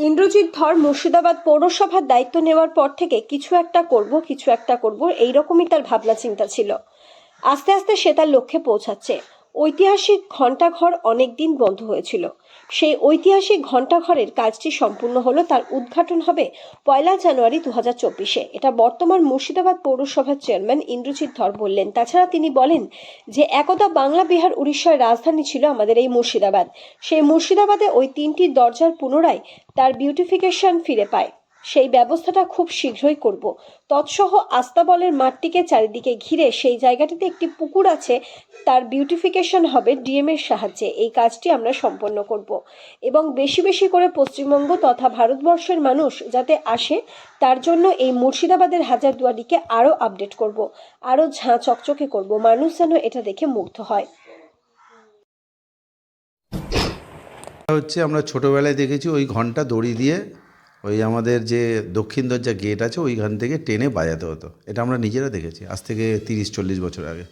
ইন্দ্রজিৎ ধর মুর্শিদাবাদ পৌরসভার দায়িত্ব নেওয়ার পর থেকে কিছু একটা করব, কিছু একটা করব এই রকমই তার ভাবনা চিন্তা ছিল। আস্তে আস্তে সে তার লক্ষ্যে পৌঁছাচ্ছে। ঐতিহাসিক ঘণ্টাঘর অনেক দিন বন্ধ হয়েছিল। সেই ঐতিহাসিক ঘণ্টাঘরের কাজটি সম্পূর্ণ হলো তার উদ্ঘাটন হবে পয়লা জানুয়ারি দু হাজার চব্বিশে। এটা বর্তমান মুর্শিদাবাদ পৌরসভার চেয়ারম্যান ইন্দ্রজিৎ ধর বললেন। তাছাড়া তিনি বলেন যে, একদা বাংলা, বিহার, উড়িষ্যার রাজধানী ছিল আমাদের এই মুর্শিদাবাদ। সেই মুর্শিদাবাদে ওই তিনটি দরজার পুনরায় তার বিউটিফিকেশন ফিরে পায়। সেই ব্যবস্থাটা খুব শীঘ্রই করব। তৎসহ আস্তাবলের মাঠটিকে চারিদিকে ঘিরে সেই জায়গাটিতে একটি পুকুর আছে, তার বিউটিফিকেশন হবে ডিএম এর সাহায্যে। এই কাজটি আমরা সম্পন্ন করব। এবং বেশি বেশি করে পশ্চিমবঙ্গ তথা ভারতবর্ষের মানুষ যাতে আসে, তার জন্য এই মুর্শিদাবাদের হাজারদুয়ারিকে আরও আপডেট করব, আরও ঝাঁ চকচকে করব। মানুষ যেন এটা দেখে মুগ্ধ হয়। হচ্ছে আমরা ছোটোবেলায় দেখেছি ওই ঘণ্টা দড়ি দিয়ে ওই আমাদের যে দক্ষিণ দরজা গেট আছে, ওইখান থেকে টেনে বাজাতে হতো। এটা আমরা নিজেরা দেখেছি, আজ থেকে তিরিশ চল্লিশ বছর আগে।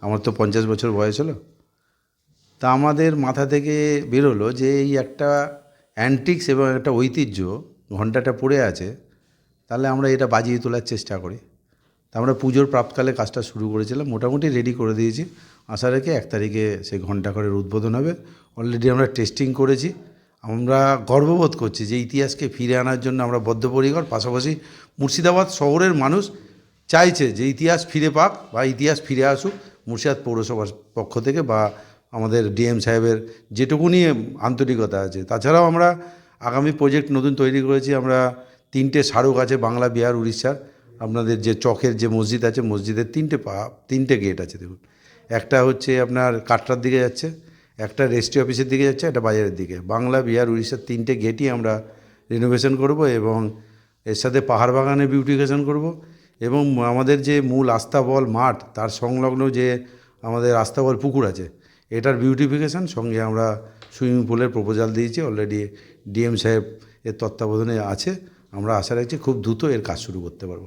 আমার তো পঞ্চাশ বছর বয়স হলো। তা আমাদের মাথা থেকে বেরোলো যে এই একটা অ্যান্টিক্স এবং একটা ঐতিহ্য ঘন্টাটা পড়ে আছে, তাহলে আমরা এটা বাজিয়ে তোলার চেষ্টা করি। তা আমরা পুজোর প্রাপকালে কাজটা শুরু করেছিলাম, মোটামুটি রেডি করে দিয়েছি। আশা রেখে এক তারিখে সেই ঘণ্টাঘরের উদ্বোধন হবে। অলরেডি আমরা টেস্টিং করেছি। আমরা গর্ববোধ করছি যে ইতিহাসকে ফিরে আনার জন্য আমরা বদ্ধপরিকর, পাশাপাশি মুর্শিদাবাদ শহরের মানুষ চাইছে যে ইতিহাস ফিরে পাক বা ইতিহাস ফিরে আসুক। মুর্শিদাবাদ পৌরসভার পক্ষ থেকে বা আমাদের ডিএম সাহেবের যেটুকুনি আন্তরিকতা আছে। তাছাড়াও আমরা আগামী প্রজেক্ট নতুন তৈরি করেছি, আমরা তিনটে স্মারক আছে, বাংলা, বিহার উড়িষ্যার আপনাদের যে চকের যে মসজিদ আছে, মসজিদের তিনটে পা, তিনটে গেট আছে, দেখুন। একটা হচ্ছে আপনার কাটরার দিকে যাচ্ছে একটা রেজিস্ট্রি অফিসের দিকে যাচ্ছে, একটা বাজারের দিকে। বাংলা, বিহার, উড়িষ্যার তিনটে গেটই আমরা রিনোভেশন করব এবং এর সাথে পাহাড় বাগানে বিউটিফিকেশন করব এবং আমাদের যে মূল আস্তাবল মাঠ, তার সংলগ্ন যে আমাদের আস্তাবল পুকুর আছে, এটার বিউটিফিকেশন সঙ্গে আমরা সুইমিং পুলের প্রপোজাল দিয়েছি। অলরেডি ডিএম সাহেব এর তত্ত্বাবধানে আছে। আমরা আশা রাখছি খুব দ্রুত এর কাজ শুরু করতে পারব।